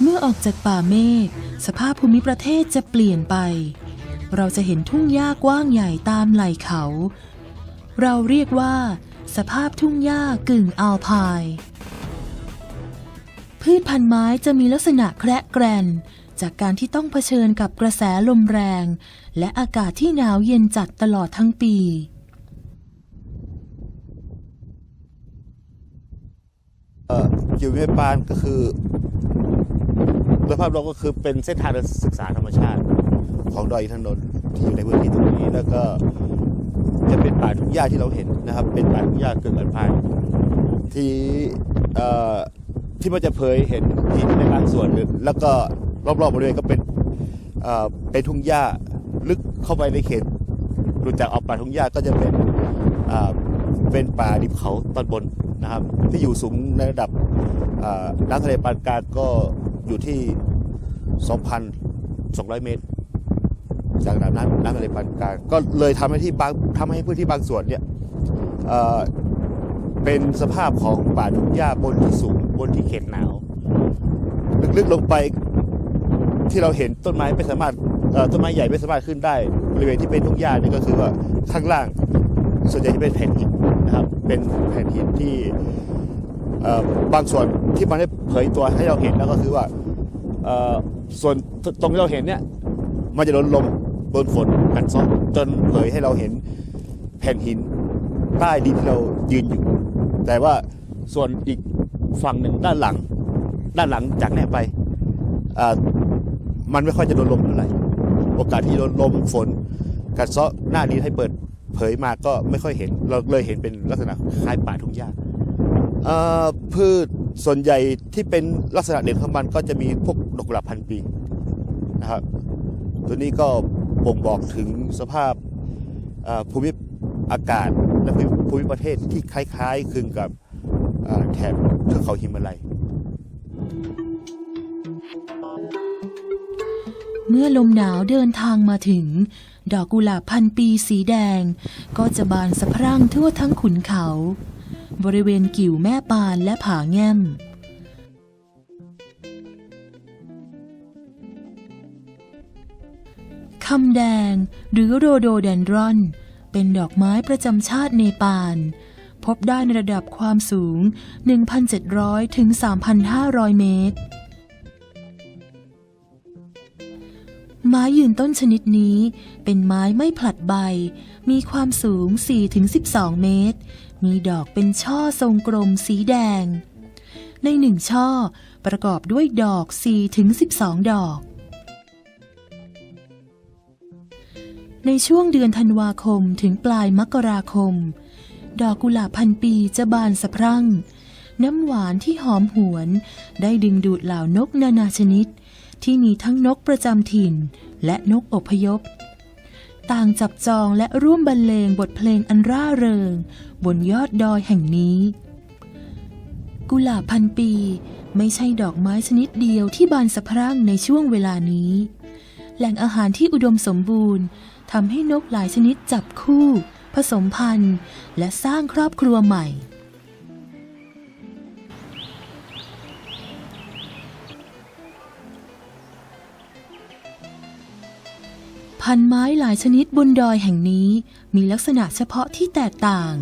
เมื่อออกจากป่าเมฆสภาพภูมิประเทศจะเปลี่ยนไป เราจะเห็นทุ่งหญ้ากว้างใหญ่ตามไหล่เขา เราเรียกว่า สภาพทุ่งหญ้ากึ่งอัลไพน์พืชพันธุ์ไม้จะมีลักษณะแคระแกรน จากการที่ต้องเผชิญกับกระแสลมแรง และอากาศที่หนาวเย็นจัดตลอดทั้งปี เอ่ออยู่ในปานก็คือ โดยภาพรวมก็คือเป็นเส้นทางการศึกษาธรรมชาติของดอยอินทนนท์ที่อยู่ในพื้นที่ตรงนี้แล้วก็จะเป็นป่าทุ่งหญ้าที่เราเห็นนะครับ เป็นป่าทุ่งหญ้าเกิดกันพานที่ที่มันจะเผยเห็นหินในบางส่วนแล้วก็รอบๆบริเวณก็เป็นเป็นทุ่งหญ้าลึกเข้าไปในเขตดูจากออกป่าทุ่งหญ้าก็จะเป็น เป็นป่าดิบเขาตอนบนนะครับ ที่อยู่สูงในระดับน้ำทะเลปานกลางก็อยู่ที่ 2,200 เมตร จากระดับน้ำน้ำทะเลปานกลางก็เลยทำให้ที่บางทำให้พื้นที่บางส่วนเนี่ยเป็นสภาพของป่าทุ่งหญ้าบนที่สูงบนที่เขตหนาว ลึกๆลงไปที่เราเห็นต้นไม้ไม่สามารถต้นไม้ใหญ่ไม่สามารถขึ้นได้ บริเวณที่เป็นทุ่งหญ้านี่ก็คือว่าข้างล่าง ส่วนใหญ่จะเป็นแผ่นหินนะครับ เป็นแผ่นหินที่บางส่วนที่มันได้เผยตัวให้เราเห็นแล้วก็คือว่าส่วนตรงที่เราเห็นเนี่ยมันจะโดนลมโดนฝนกัดเซ้อจนเผยให้เราเห็นแผ่นหินใต้ดินที่เรายืนอยู่ แต่ว่าส่วนอีกฝั่งหนึ่งด้านหลัง ด้านหลังจากนี้ไปมันไม่ค่อยจะโดนลมเท่าไหร่โอกาสที่โดนลมฝนกัดเซาะหน้าดินให้เปิด เผยมาก็ไม่ค่อยเห็น เราเลยเห็นเป็นลักษณะคล้ายป่าทุ่งหญ้าพืชส่วนใหญ่ที่เป็นลักษณะเด่นของมันก็จะมีพวกดอกกุหลาบพันปีนะครับ ตัวนี้ก็บ่งบอกถึงสภาพภูมิอากาศและภูมิประเทศที่คล้ายๆคลึงกับแถบเทือกเขาหิมาลัย เมื่อลมหนาวเดินทางมาถึง ดอกกุหลาบพันปีสีแดง ก็จะบานสะพรั่งทั่วทั้งขุนเขา บริเวณกิ่วแม่ปานและผาแง่ม คำแดงหรือโรโดแดนดรอน เป็นดอกไม้ประจำชาติเนปาล พบได้ในระดับความสูง 1,700 ถึง 3,500 เมตร ไม้ยืนต้นชนิดนี้เป็นไม้ไม่ผลัดใบ มีความสูง 4-12 เมตร มีดอกเป็นช่อทรงกลมสีแดง ในหนึ่งช่อประกอบด้วยดอก 4-12 ดอก ในช่วงเดือนธันวาคมถึงปลายมกราคม ดอกกุหลาบพันปีจะบานสะพรั่ง น้ำหวานที่หอมหวนได้ดึงดูดเหล่านกนานาชนิด ที่มีทั้งนกประจำถิ่น และนกอพยพ ต่างจับจองและร่วมบรรเลงบทเพลงอันร่าเริง บนยอดดอยแห่งนี้ กุหลาบพันปีไม่ใช่ดอกไม้ชนิดเดียวที่บานสะพรั่งในช่วงเวลานี้ แหล่งอาหารที่อุดมสมบูรณ์ทำให้นกหลายชนิดจับคู่ ผสมพันธุ์ และสร้างครอบครัวใหม่ พันไม้หลายชนิดบนดอยแห่งนี้มีลักษณะเฉพาะที่แตกต่าง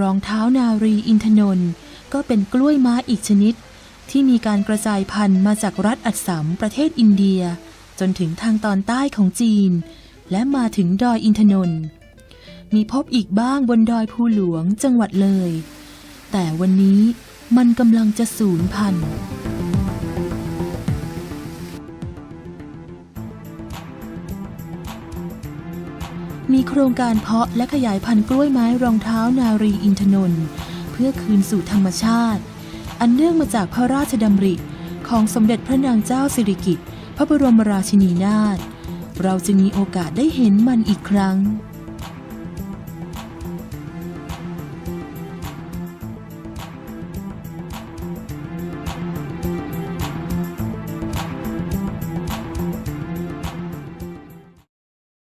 รองเท้านารีอินทนนท์ก็เป็นกล้วยไม้อีกชนิด ที่มีการกระจายพันธุ์มาจากรัฐอัสสัมประเทศอินเดีย จนถึงทางตอนใต้ของจีน และมาถึงดอยอินทนนท์มีพบอีกบ้างบนดอยภูหลวงจังหวัดเลย แต่วันนี้ มันกำลังจะสูญพันธุ์มีโครงการเพาะและขยายพันธุ์กล้วยไม้รองเท้านารีอินทนนท์เพื่อคืนสู่ธรรมชาติ อันเนื่องมาจากพระราชดำริ ของสมเด็จพระนางเจ้าสิริกิติ์พระบรมราชินีนาถเราจะมีโอกาสได้เห็นมันอีกครั้ง